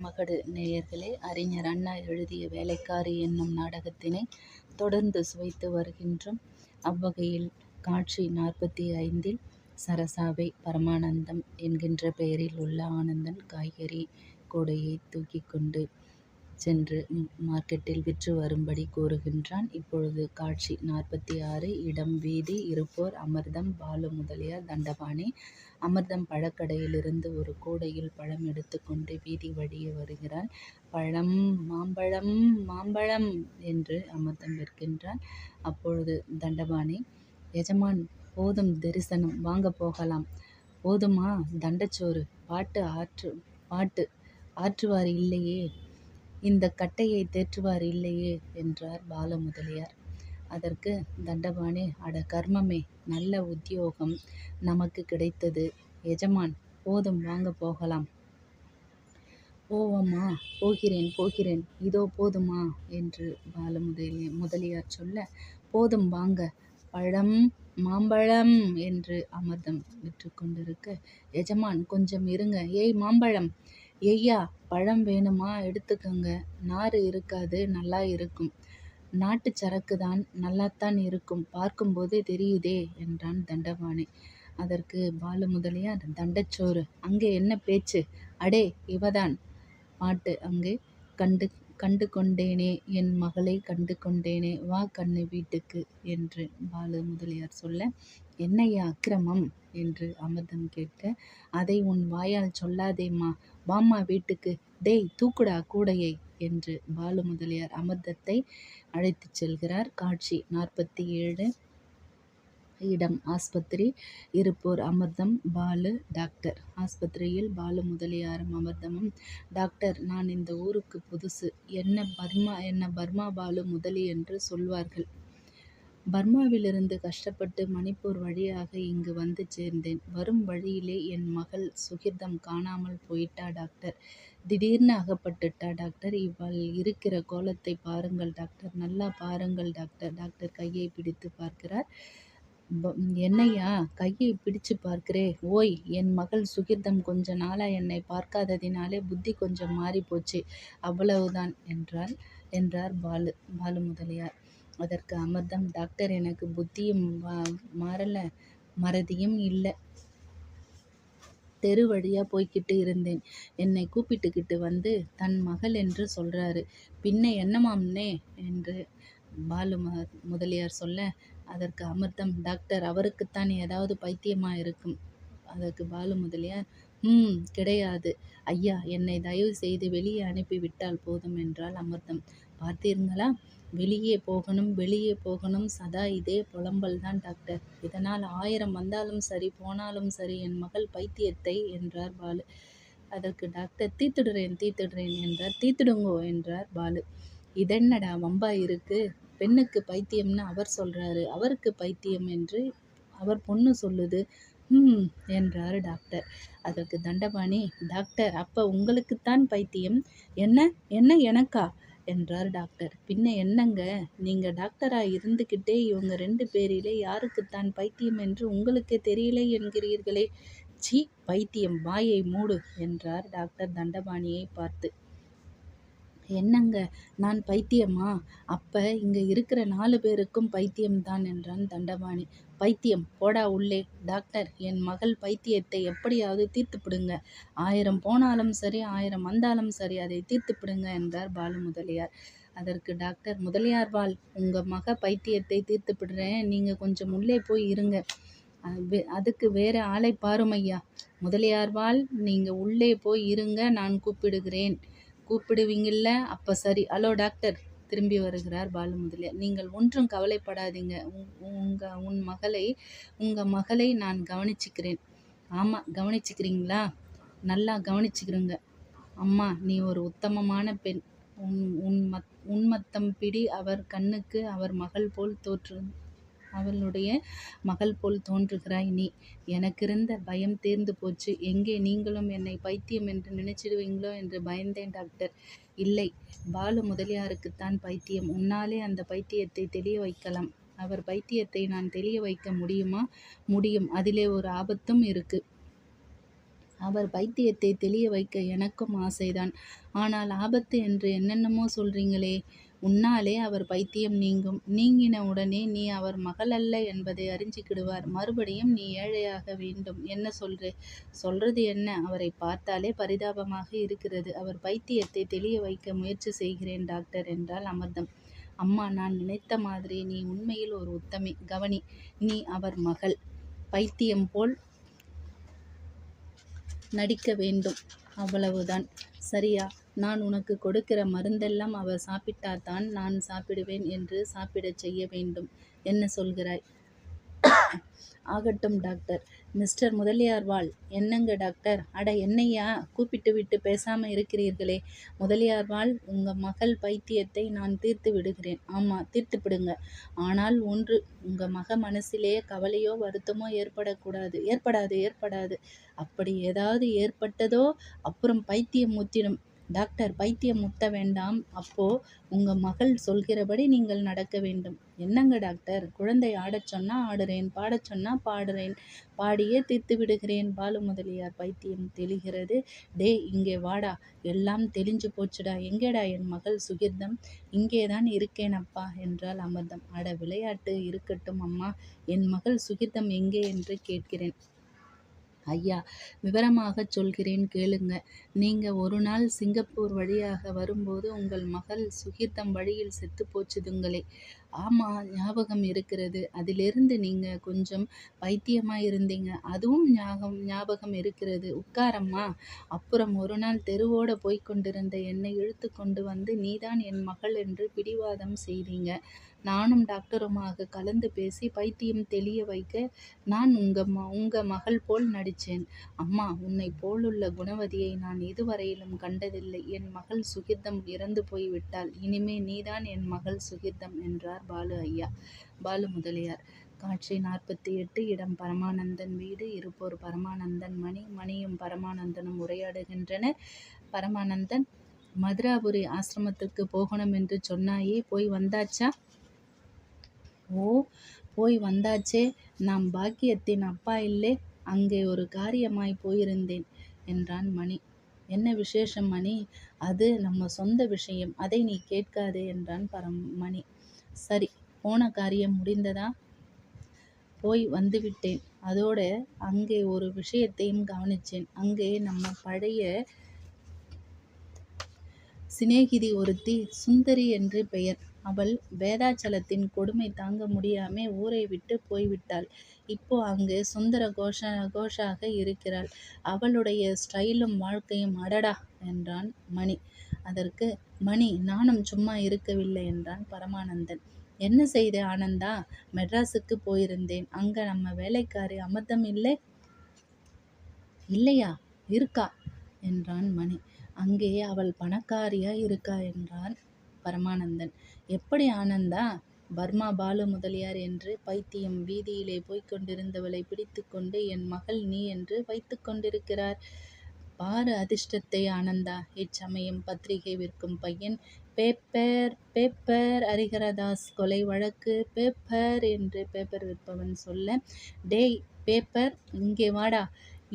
மகடு நேயர்களே அறிஞர் அண்ணா எழுதிய வேலைக்காரி என்னும் நாடகத்தினை தொடர்ந்து சுவைத்து வருகின்றோம். அவ்வகையில் காட்சி நாற்பத்தி ஐந்தில் சரசாவை பரமானந்தம் என்கின்ற பெயரில் உள்ள ஆனந்தன் காய்கறி கூடையை தூக்கி கொண்டு சென்று மார்க்கெட்டில் விற்று வரும்படி கூறுகின்றான். இப்பொழுது காட்சி நாற்பத்தி ஆறு இடம் வீதி இருப்போர் அமிர்தம் பாலு முதலியார் தண்டபாணி. அமிர்தம் பழக்கடையிலிருந்து ஒரு கூடையில் பழம் எடுத்துக்கொண்டு வீதி வழியே வருகிறாள். பழம் மாம்பழம் மாம்பழம் என்று அமிர்தம் விற்கின்றான். அப்பொழுது தண்டபாணி எஜமான் போதும் தரிசனம் வாங்க போகலாம். போதுமா தண்டச்சோறு பாட்டு ஆற்று பாட்டு ஆற்றுவார் இல்லையே இந்த கட்டையை தேற்றுவார் இல்லையே என்றார் பாலமுதலியார். அதற்கு தண்டபாணி அட கர்மமே நல்ல உத்தியோகம் நமக்கு கிடைத்தது. எஜமான் போதும் வாங்க போகலாம். போவோமா? போகிறேன் போகிறேன். இதோ போதுமா என்று பாலு முதலியார் சொல்ல போதும் வாங்க. பழம் மாம்பழம் என்று அமிர்தம் விற்று கொண்டிருக்க எஜமான் கொஞ்சம் இருங்க. ஏய் மாம்பழம்! ஐயா பழம் வேணுமா? எடுத்துக்கங்க. நாறு இருக்காது நல்லா இருக்கும். நாட்டுச் சரக்குதான் நல்லாத்தான் இருக்கும். பார்க்கும்போதே தெரியுதே என்றான் தண்டபாணி. அதற்கு பாலு முதலியார் தண்டச்சோறு. அங்கே என்ன பேச்சு? அடே இவதான். பாட்டு அங்கே கண்டு கண்டு கொண்டேனே என் மகளை கண்டு கொண்டேனே வா கண்ணு வீட்டுக்கு என்று பாலு முதலியார் சொல்ல என்னையா அக்கிரமம் என்று அமிர்தம் கேட்க அதை உன் வாயால் சொல்லாதேம்மா வாம்மா வீட்டுக்கு டேய் தூக்குடா கூடையை என்று பாலு முதலியார் அமிர்தத்தை அழைத்துச் செல்கிறார். காட்சி நாற்பத்தி ஏழு இடம் ஆஸ்பத்திரி இருப்போர் அமிர்தம் பாலு டாக்டர். ஆஸ்பத்திரியில் பாலு முதலியாரும் அமிர்தமும் டாக்டர் நான் இந்த ஊருக்கு புதுசு. என்ன பர்மா என்ன பர்மா பாலு முதலி என்று சொல்வார்கள். பர்மாவிலிருந்து கஷ்டப்பட்டு மணிப்பூர் வழியாக இங்கு வந்து சேர்ந்தேன். வரும் வழியிலே என் மகள் சுகிர்தம் காணாமல் போயிட்டா டாக்டர். திடீர்னு அகப்பட்டுட்டா டாக்டர். இவள் இருக்கிற கோலத்தை பாருங்கள் டாக்டர். நல்லா பாருங்கள் டாக்டர். டாக்டர் கையை பிடித்து பார்க்கிறார். என்னையா கையை பிடிச்சு பார்க்கிறே? ஓய் என் மகள் சுகிர்தம் கொஞ்ச நாளா என்னை பார்க்காததினாலே புத்தி கொஞ்சம் மாறிப்போச்சு. அவ்வளவுதான் என்றாள் என்றார் பாலு பாலு முதலியார். அதற்கு அமிர்தம் டாக்டர் எனக்கு புத்தியும் மாறல மறதியும் இல்லை தெரு வழியாக போய்க்கிட்டு இருந்தேன். என்னை கூப்பிட்டுக்கிட்டு வந்து தன் மகள் என்று சொல்கிறாரு பின்ன என்னமாம்னே என்று பாலு முதலியார் சொல்ல அதற்கு அமிர்தம் டாக்டர் அவருக்குத்தான் ஏதாவது பைத்தியமா இருக்கும். அதற்கு பாலு முதலியார் ம் கிடையாது ஐயா என்னை தயவு செய்து வெளியே அனுப்பி விட்டால் போதும் என்றால் அமிர்தம். பார்த்தீர்களா வெளியே போகணும் வெளியே போகணும் சதா இதே புலம்பல்தான் டாக்டர். இதனால் ஆயிரம் வந்தாலும் சரி போனாலும் சரி என் மகள் பைத்தியத்தை என்றார் பாலு. அதற்கு டாக்டர் தீத்துடுறேன் தீத்துடுறேன் என்றார். தீத்துடுங்கோ என்றார் பாலு. இதென்னடா வம்பா இருக்கு பெண்ணுக்கு பைத்தியம்னு அவர் சொல்கிறாரு அவருக்கு பைத்தியம் என்று அவர் பொண்ணு சொல்லுது ம் என்றார் டாக்டர். அதற்கு தண்டபாணி டாக்டர் அப்போ உங்களுக்குத்தான் பைத்தியம். என்ன என்ன எனக்கா என்றார் டாக்டர். பின்ன என்னங்க நீங்கள் டாக்டராக இருந்துக்கிட்டே இவங்க ரெண்டு பேரிலே யாருக்குத்தான் பைத்தியம் என்று உங்களுக்கே தெரியலை என்கிறீர்களே. சீ பைத்தியம் வாயை மூடு என்றார் டாக்டர் தண்டபாணியை பார்த்து. என்னங்க நான் பைத்தியமா? அப்ப இங்க இருக்கிற நாலு பேருக்கும் பைத்தியம்தான் என்றான் தண்டபாணி. பைத்தியம் போடா உள்ளே. டாக்டர் என் மகள் பைத்தியத்தை எப்படியாவது தீர்த்துப்பிடுங்க ஆயிரம் போனாலும் சரி ஆயிரம் வந்தாலும் சரி அதை தீர்த்துப்பிடுங்க என்றார் பாலு முதலியார். அதற்கு டாக்டர் முதலியார் பால் உங்க மக பைத்தியத்தை தீர்த்துப்பிடுறேன் நீங்க கொஞ்சம் உள்ளே போய் இருங்க. அதுக்கு வேற ஆளை பாருமையா. முதலியார்வாள் நீங்க உள்ளே போய் இருங்க நான் கூப்பிடுகிறேன். கூப்பிடுவீங்கள்ல அப்போ சரி ஹலோ டாக்டர் திரும்பி வருகிறார் பாலு முதலியார். நீங்கள் ஒன்றும் கவலைப்படாதீங்க. உங்கள் உன் மகளை உங்கள் மகளை நான் கவனிச்சுக்கிறேன். ஆமாம் கவனிச்சுக்கிறீங்களா? நல்லா கவனிச்சுக்கிறோங்க அம்மா நீ ஒரு உத்தமமான பெண். உன் உன் மத் உன்மத்தம் பிடி அவர் கண்ணுக்கு அவர் மகள் போல் தோற்று அவளுடைய மகள் போல் தோன்றுகிறாய் நீ. எனக்கிருந்த பயம் தேர்ந்து போச்சு. எங்கே நீங்களும் என்னை பைத்தியம் என்று நினைச்சிடுவீங்களோ என்று பயந்தேன் டாக்டர். இல்லை பாலு முதலியாருக்குத்தான் பைத்தியம். உன்னாலே அந்த பைத்தியத்தை தெளிய வைக்கலாம். அவர் பைத்தியத்தை நான் தெளிய வைக்க முடியுமா? முடியும். அதிலே ஒரு ஆபத்தும் இருக்கு. அவர் பைத்தியத்தை தெளிய வைக்க எனக்கும் ஆசைதான். ஆனால் ஆபத்து என்று என்னென்னமோ சொல்றீங்களே. உன்னாலே அவர் பைத்தியம் நீங்கும். நீங்கின உடனே நீ அவர் மகள் அல்ல என்பதை அறிஞ்சிக்கிடுவார் மறுபடியும் நீ ஏழையாக வேண்டும். என்ன சொல்றே? சொல்றது என்ன? அவரை பார்த்தாலே பரிதாபமாக இருக்கிறது. அவர் பைத்தியத்தை தெளிய வைக்க முயற்சி செய்கிறேன் டாக்டர் என்றால் அமிர்தம். அம்மா நான் நினைத்த மாதிரி நீ உண்மையில் ஒரு உத்தமி. கவனி. நீ அவர் மகள். பைத்தியம் போல் நடிக்க வேண்டும். அவ்வளவுதான். சரியா? நான் உனக்கு கொடுக்கிற மருந்தெல்லாம் அவர் சாப்பிட்டாதான் நான் சாப்பிடுவேன் என்று சாப்பிடச் செய்ய வேண்டும். என்ன சொல்கிறாய்? ஆகட்டும் டாக்டர். மிஸ்டர் முதலியார் வாழ் என்னங்க டாக்டர்? அட கூப்பிட்டு விட்டு பேசாமல் இருக்கிறீர்களே. முதலியார் வாழ் உங்கள் மகள் பைத்தியத்தை நான் தீர்த்து விடுகிறேன். ஆமாம் தீர்த்து விடுங்க ஆனால் ஒன்று உங்கள் மக மனசிலே கவலையோ வருத்தமோ ஏற்படக்கூடாது. ஏற்படாது ஏற்படாது. அப்படி ஏதாவது ஏற்பட்டதோ அப்புறம் பைத்தியம் முத்திடும். டாக்டர் பைத்தியம் முத்த வேண்டாம். அப்போ உங்க மகள் சொல்கிறபடி நீங்கள் நடக்க வேண்டும். என்னங்க டாக்டர்? குழந்தை ஆடச் சொன்னா ஆடுறேன். பாடச் சொன்னா பாடுறேன். பாடியே தீர்த்து விடுகிறேன். பாலு முதலியார் பைத்தியம் தெளிகிறது. டேய் இங்கே வாடா. எல்லாம் தெளிஞ்சு போச்சுடா. எங்கேடா என் மகள் சுகிர்தம்? இங்கேதான் இருக்கேன் அப்பா என்றால் அமிர்தம். அட விளையாட்டு இருக்கட்டும் அம்மா. என் மகள் சுகிர்தம் எங்கே என்று கேட்கிறேன். ஐயா விவரமாகச் சொல்கிறேன் கேளுங்க. நீங்க ஒரு நாள் சிங்கப்பூர் வழியாக வரும்போது உங்கள் மகள் சுகிர்தம் வழியில் செத்து போச்சுதுங்களே. ஆமாம் ஞாபகம் இருக்கிறது. அதிலிருந்து நீங்கள் கொஞ்சம் பைத்தியமாக இருந்தீங்க அதுவும் ஞாபகம் ஞாபகம் இருக்கிறது. உட்காரம்மா. அப்புறம் ஒரு நாள் தெருவோட போய்க் கொண்டிருந்த என்னை இழுத்து கொண்டு வந்து நீதான் என் மகள் என்று பிடிவாதம் செய்தீங்க. நானும் டாக்டருமாக கலந்து பேசி பைத்தியம் தெளிய வைக்க நான் உங்க உங்க மகள் போல் நடித்தேன் அம்மா உன்னைப் போலுள்ள குணவதியை நான் இதுவரையிலும் கண்டதில்லை. என் மகள் சுகிர்தம் இறந்து போய்விட்டாள் இனிமே நீதான் என் மகள் சுகிர்தம் என்றார் பாலு ஐயா. பாலு முதலியார். காட்சி நாற்பத்தி எட்டு இடம் பரமானந்தன் வீடு இருப்போர் பரமானந்தன் மணி மணியும் பரமானந்தனும் உரையாடுகின்றனர். பரமானந்தன் மதுராபுரி ஆசிரமத்துக்கு போகணும் என்று சொன்னாயே போய் வந்தாச்சா? ஓ போய் வந்தாச்சே. நாம் பாக்கியத்தின் அப்பா இல்லே. அங்கே ஒரு காரியமாய் போயிருந்தேன் என்றான் மணி. என்ன விசேஷம் மணி? அது நம்ம சொந்த விஷயம். அதை நீ கேட்காதே என்றான் பரம் மணி. சரி போன காரியம் முடிந்ததா? போய் வந்துவிட்டேன். அதோட அங்கே ஒரு விஷயத்தையும் கவனிச்சேன். அங்கே நம்ம பழைய சிநேகிதி ஒருத்தி சுந்தரி என்று பெயர். அவள் வேதாச்சலத்தின் கொடுமை தாங்க முடியாமே ஊரை விட்டு போய்விட்டாள். இப்போ அங்கே சுந்தர கோஷ கோஷாக இருக்கிறாள். அவளுடைய ஸ்டைலும் வாழ்க்கையும் அடடா என்றான் மணி. அதற்கு மணி நானும் சும்மா இருக்கவில்லை என்றான் பரமானந்தன். என்ன செய்த ஆனந்தா? மெட்ராஸுக்கு போயிருந்தேன். அங்க நம்ம வேலைக்காரி அமிர்தம் இல்லை இல்லையா? இருக்கா என்றான் மணி. அங்கே அவள் பணக்காரியா இருக்கா என்றான் பரமானந்தன். எப்படி ஆனந்தா? பர்மா பாலு முதலியார் என்று பைத்தியம் வீதியிலே போய்க் கொண்டிருந்தவளை பிடித்து கொண்டு என் மகள் நீ என்று வைத்து கொண்டிருக்கிறார். பாரு அதிர்ஷ்டத்தை ஆனந்தா. இச்சமயம் பத்திரிகை விற்கும் பையன் பேப்பர் பேப்பர் ஹரிஹரதாஸ் கொலை வழக்கு பேப்பர் என்று பேப்பர் விற்பவன் சொல்ல டேய் பேப்பர் இங்கே வாடா.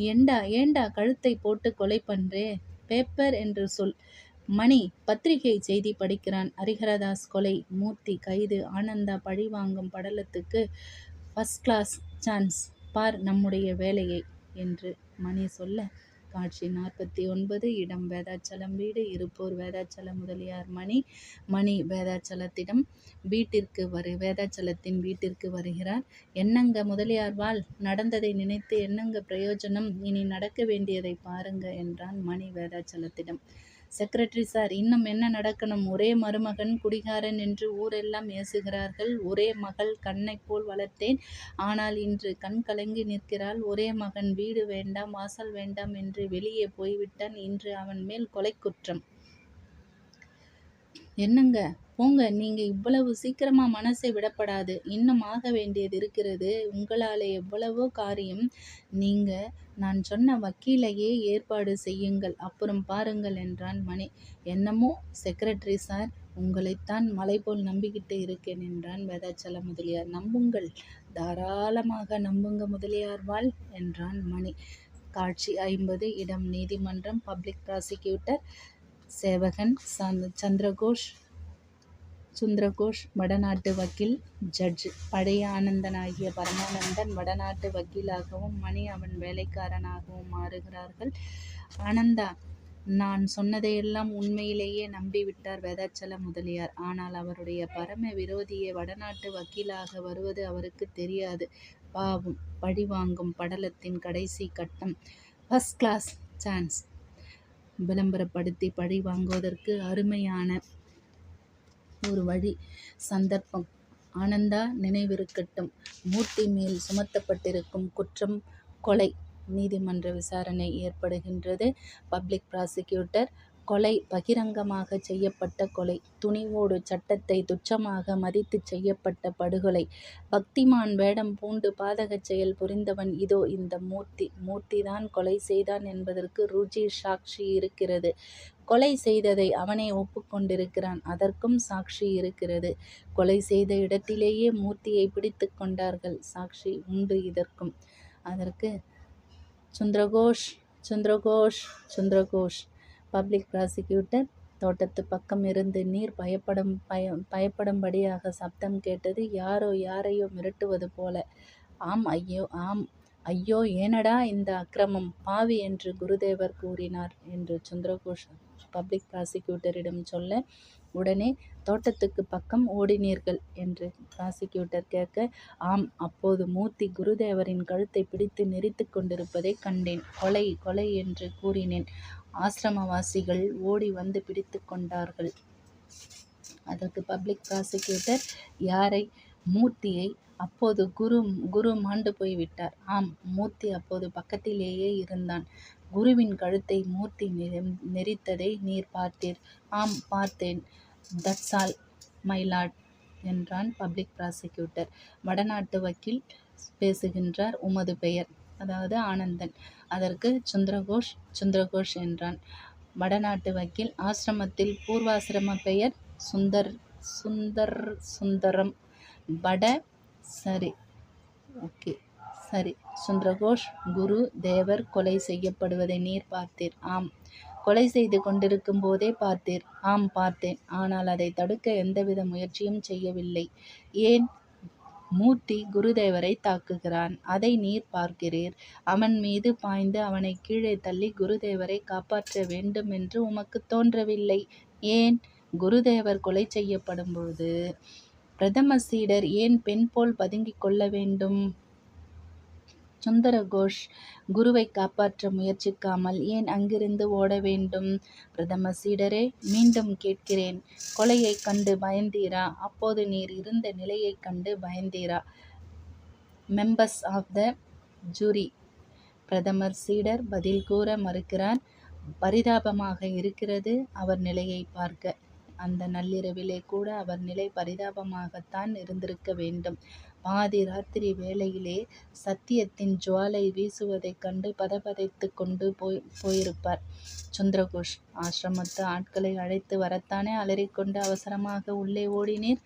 ஏண்டா ஏண்டா கழுத்தை போட்டு கொலை பண்றே? பேப்பர் என்று சொல். மணி பத்திரிகை செய்தி படிக்கிறான். ஹரிஹரதாஸ் கொலை மூர்த்தி கைது ஆனந்தா பழி வாங்கும் படலத்துக்கு ஃபஸ்ட் கிளாஸ் சான்ஸ். பார் நம்முடைய வேலையை என்று மணி சொல்ல காட்சி நாற்பத்தி ஒன்பது இடம் வேதாச்சலம் வீடு இருப்போர் வேதாச்சலம் முதலியார் மணி மணி வேதாச்சலத்திடம் வீட்டிற்கு வரு வேதாச்சலத்தின் வீட்டிற்கு வருகிறார். என்னங்க முதலியார்வாள் நடந்ததை நினைத்து என்னங்க பிரயோஜனம்? இனி நடக்க வேண்டியதைப் பாருங்க என்றான் மணி வேதாச்சலத்திடம். செக்ரட்டரி சார் இன்னும் என்ன நடக்கணும்? ஒரே மருமகன் குடிகாரன் என்று ஊரெல்லாம் ஏசுகிறார்கள். ஒரே மகள் கண்ணை போல் வளர்த்தேன். ஆனால் இன்று கண் கலங்கி நிற்கிறாள். ஒரே மகன் வீடு வேண்டாம் வாசல் வேண்டாம் என்று வெளியே போய்விட்டான். இன்று அவன் மேல் கொலை குற்றம். என்னங்க போங்க நீங்க இவ்வளவு சீக்கிரமா மனசை விடப்படாது. இன்னும் ஆக வேண்டியது இருக்கிறது. உங்களால் எவ்வளவோ காரியம். நீங்க நான் சொன்ன வக்கீலையே ஏற்பாடு செய்யுங்கள். அப்புறம் பாருங்கள் என்றான் மணி. என்னமோ செக்ரட்டரி சார் உங்களைத்தான் மலை போல் நம்பிக்கிட்டு இருக்கேன் என்றான் வேதாச்சல முதலியார். நம்புங்கள். தாராளமாக நம்புங்க முதலியார்வாள் என்றான் மணி. காட்சி ஐம்பது இடம் நீதிமன்றம் பப்ளிக் ப்ராசிக்யூட்டர் சேவகன் சந்திரகோஷ் சுந்தரகோஷ் வடநாட்டு வக்கீல் ஜட்ஜ் பழைய ஆனந்தனாகிய பரமானந்தன் வடநாட்டு வக்கீலாகவும் மணி அவன் வேலைக்காரனாகவும் மாறுகிறார்கள். ஆனந்தா நான் சொன்னதையெல்லாம் உண்மையிலேயே நம்பிவிட்டார் வேதாச்சல முதலியார். ஆனால் அவருடைய பரம விரோதியை வடநாட்டு வக்கீலாக வருவது அவருக்கு தெரியாது. பாவம் பழிவாங்கும் படலத்தின் கடைசி கட்டம். ஃபர்ஸ்ட் கிளாஸ் சான்ஸ் விளம்பரப்படுத்தி பழி வாங்குவதற்கு அருமையான ஒரு வழி சந்தர்ப்பம். ஆனந்தா நினைவிருக்கட்டும். மூர்த்தி மேல் சுமத்தப்பட்டிருக்கும் குற்றம் கொலை நீதிமன்ற விசாரணை ஏற்படுகின்றது. பப்ளிக் ப்ராசிக்யூட்டர் கொலை பகிரங்கமாக செய்யப்பட்ட கொலை துணிவோடு சட்டத்தை துச்சமாக மதித்து செய்யப்பட்ட படுகொலை. பக்திமான் வேடம் பூண்டு பாதகச் செயல் புரிந்தவன் இதோ இந்த மூர்த்தி. மூர்த்திதான் கொலை செய்தான் என்பதற்கு ருஜி சாட்சி இருக்கிறது. கொலை செய்ததை அவனே ஒப்புக்கொண்டிருக்கிறான். அதற்கும் சாட்சி இருக்கிறது. கொலை செய்த இடத்திலேயே மூர்த்தியை பிடித்து கொண்டார்கள். சாட்சி உண்டு இதற்கும். அதற்கு சுந்தரகோஷ் சுந்தரகோஷ் சுந்தரகோஷ். பப்ளிக் ப்ராசிக்யூட்டர் தோட்டத்து பக்கம் இருந்து நீர் பயப்படும் பய பயப்படும்படியாக சப்தம் கேட்டது யாரோ யாரையோ மிரட்டுவது போல. ஆம் ஐயோ ஆம். ஐயோ ஏனடா இந்த அக்கிரமம்? பாவி என்று குருதேவர் கூறினார் என்று சுந்தரகோஷ் பப்ளிக் ப்ராசிக்யூட்டரிடம் சொல்ல உடனே தோட்டத்துக்கு பக்கம் ஓடினீர்கள் என்று ப்ராசிக்யூட்டர் கேட்க ஆம் அப்போது மூர்த்தி குருதேவரின் கழுத்தை பிடித்து நெறித்து கொண்டிருப்பதை கண்டேன். கொலை கொலை என்று கூறினேன். ஆசிரமவாசிகள் ஓடி வந்து பிடித்து கொண்டார்கள். அதற்கு பப்ளிக் ப்ராசிக்யூட்டர் யாரை? மூர்த்தியை? அப்போது குரு குரு மாண்டு போய்விட்டார். ஆம் மூர்த்தி அப்போது பக்கத்திலேயே இருந்தான். குருவின் கழுத்தை மூர்த்தி நெரித்ததை நீர் பார்த்தீர். ஆம் பார்த்தேன். தட்ஸ் ஆல் மைலாட் என்றான் பப்ளிக் ப்ராசிக்யூட்டர் வடநாட்டு வக்கீல் பேசுகின்றார் உமது பெயர். அதாவது ஆனந்தன். அதற்கு சுந்தரகோஷ் சுந்தரகோஷ் என்றான். வடநாட்டு வக்கீல் ஆசிரமத்தில் பூர்வாசிரம பெயர் சுந்தர் சுந்தர் சுந்தரம். வட சரி ஓகே சரி. சுந்தரகோஷ் குரு தேவர் கொலை செய்யப்படுவதை நீர் பார்த்தீர். ஆம். கொலை செய்து கொண்டிருக்கும் போதே பார்த்தீர். ஆம் பார்த்தேன். ஆனால் அதை தடுக்க எந்தவித முயற்சியும் செய்யவில்லை. ஏன்? மூர்த்தி குருதேவரை தாக்குகிறான். அதை நீர் பார்க்கிறீர். அவன் மீது பாய்ந்து அவனை கீழே தள்ளி குருதேவரை காப்பாற்ற வேண்டும் என்று உமக்கு தோன்றவில்லை. ஏன்? குருதேவர் கொலை செய்யப்படும் பொழுது பிரதம சீடர் ஏன் பெண் போல் பதுங்கிக் கொள்ள வேண்டும்? சுந்தரகோஷ் குருவை காப்பாற்ற முயற்சிக்காமல் ஏன் அங்கிருந்து ஓட வேண்டும்? பிரதம சீடரே மீண்டும் கேட்கிறேன். கொலையைக் கண்டு பயந்தீரா? அப்போது நீர் இருந்த நிலையைக் கண்டு பயந்தீரா? Members of the jury. பிரதமர் சீடர் பதில் கூற மறுக்கிறார் பரிதாபமாக இருக்கிறது அவர் நிலையை பார்க்க. அந்த நள்ளிரவிலே கூட அவர் நிலை பரிதாபமாகத்தான் இருந்திருக்க வேண்டும். பாதி ராத்திரி வேளையிலே சத்தியத்தின் ஜுவாலை வீசுவதைக் கண்டு பதபதைத்து கொண்டு போய் போயிருப்பார். சுந்தரகோஷ் ஆசிரமத்து ஆட்களை அழைத்து வரத்தானே அலறிக்கொண்டு அவசரமாக உள்ளே ஓடினீர்?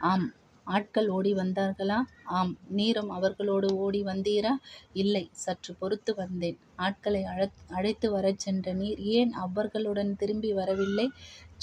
ஆம் ஆட்கள் ஓடி வந்தார்களா? ஆம் நீரும் அவர்களோடு ஓடி வந்தீரா? இல்லை சற்று பொறுத்து வந்தேன். ஆட்களை அழ அழைத்து வரச் சென்ற நீர் ஏன் அவர்களுடன் திரும்பி வரவில்லை?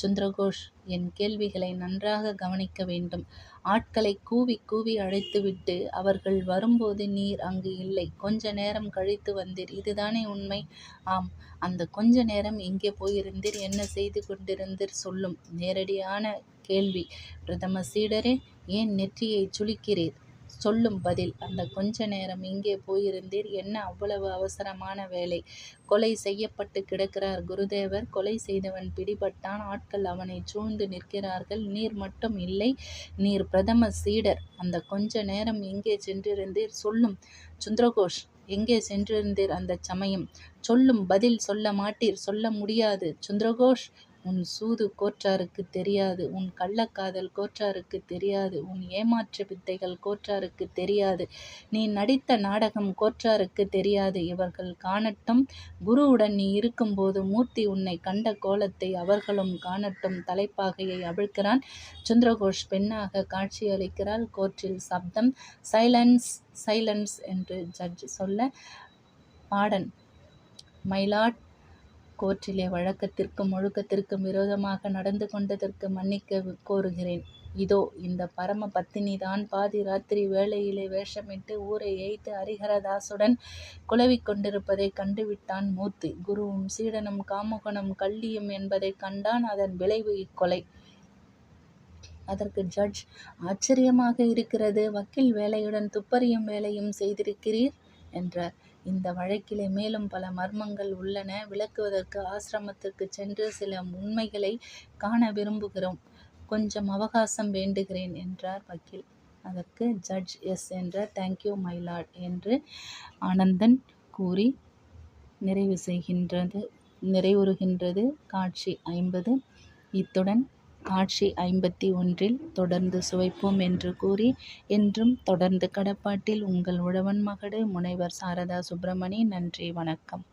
சுந்தரகோஷ் என் கேள்விகளை நன்றாக கவனிக்க வேண்டும். ஆட்களை கூவி கூவி அழைத்துவிட்டு அவர்கள் வரும்போது நீர் அங்கு இல்லை. கொஞ்ச நேரம் கழித்து வந்தீர். இதுதானே உண்மை? ஆம். அந்த கொஞ்ச நேரம் எங்கே போயிருந்தீர்? என்ன செய்து கொண்டிருந்தீர்? சொல்லும். நேரடியான கேள்வி. பிரதம சீடரே ஏன் நெற்றியைச் சுளிக்கிறீர்? சொல்லும் பதில் அந்த கொஞ்ச நேரம் இங்கே போயிருந்தீர். என்ன அவ்வளவு அவசரமான வேலை? கொலை செய்யப்பட்டு கிடக்கிறார் குருதேவர். கொலை செய்தவன் பிடிபட்டான். ஆட்கள் அவனை சூழ்ந்து நிற்கிறார்கள். நீர் மட்டும் இல்லை நீர் பிரதம சீடர். அந்த கொஞ்ச நேரம் எங்கே சென்றிருந்தீர்? சொல்லும். சுந்தரகோஷ் எங்கே சென்றிருந்தீர் அந்த சமயம்? சொல்லும் பதில் சொல்ல மாட்டீர். சொல்ல முடியாது. சுந்தரகோஷ் உன் சூது கோற்றாருக்கு தெரியாது உன் கள்ளக்காதல் கோற்றாருக்கு தெரியாது உன் ஏமாற்று வித்தைகள் கோற்றாருக்கு தெரியாது நீ நடித்த நாடகம் கோற்றாருக்கு தெரியாது. இவர்கள் காணட்டும். குருவுடன் நீ இருக்கும்போது மூர்த்தி உன்னை கண்ட கோலத்தை அவர்களும் காணட்டும். தலைப்பாகையை அவிழ்க்கிறான். சந்திரகோஷ் பெண்ணாக காட்சியளிக்கிறாள். கோர்ட்டில் சப்தம். சைலன்ஸ் சைலன்ஸ் என்று ஜட்ஜ் சொல்ல பாடன் மயிலாட் கோர்ட்டிலே வழக்கத்திற்கும் ஒழுக்கத்திற்கும் விரோதமாக நடந்து கொண்டதற்கு மன்னிக்க கோருகிறேன். இதோ இந்த பரம பத்தினிதான் பாதி ராத்திரி வேளையிலே வேஷமிட்டு ஊரை ஏய்த்து ஹரிஹரதாசுடன் குலவிக் கொண்டிருப்பதை கண்டுவிட்டான் மூர்த்தி குருவும் சீடனும் காமுகனும் கள்ளியும் என்பதை கண்டான் அதன் விளைவு இக்கொலை. அதற்கு ஜட்ஜ் ஆச்சரியமாக இருக்கிறது வக்கீல் வேலையுடன் துப்பறியும் வேலையும் செய்திருக்கிறீர்? என்றார். இந்த வழக்கிலே மேலும் பல மர்மங்கள் உள்ளன. விளக்குவதற்கு ஆசிரமத்திற்கு சென்று சில உண்மைகளை காண விரும்புகிறோம். கொஞ்சம் அவகாசம் வேண்டுகிறேன் என்றார் வக்கீல். அதற்கு ஜட்ஜ் எஸ் என்ற தேங்க்யூ மை லார்ட் என்று ஆனந்தன் கூறி நிறைவு செய்கின்றது நிறைவுறுகின்றது. காட்சி ஐம்பது. இத்துடன் காட்சி ஐம்பத்தி ஒன்றில் தொடர்ந்து சுவைப்போம் என்று கூறி என்றும் தொடர்ந்து கடப்பாட்டில் உங்கள் உழவன் மகடு முனைவர் சாரதா சுப்பிரமணி நன்றி வணக்கம்.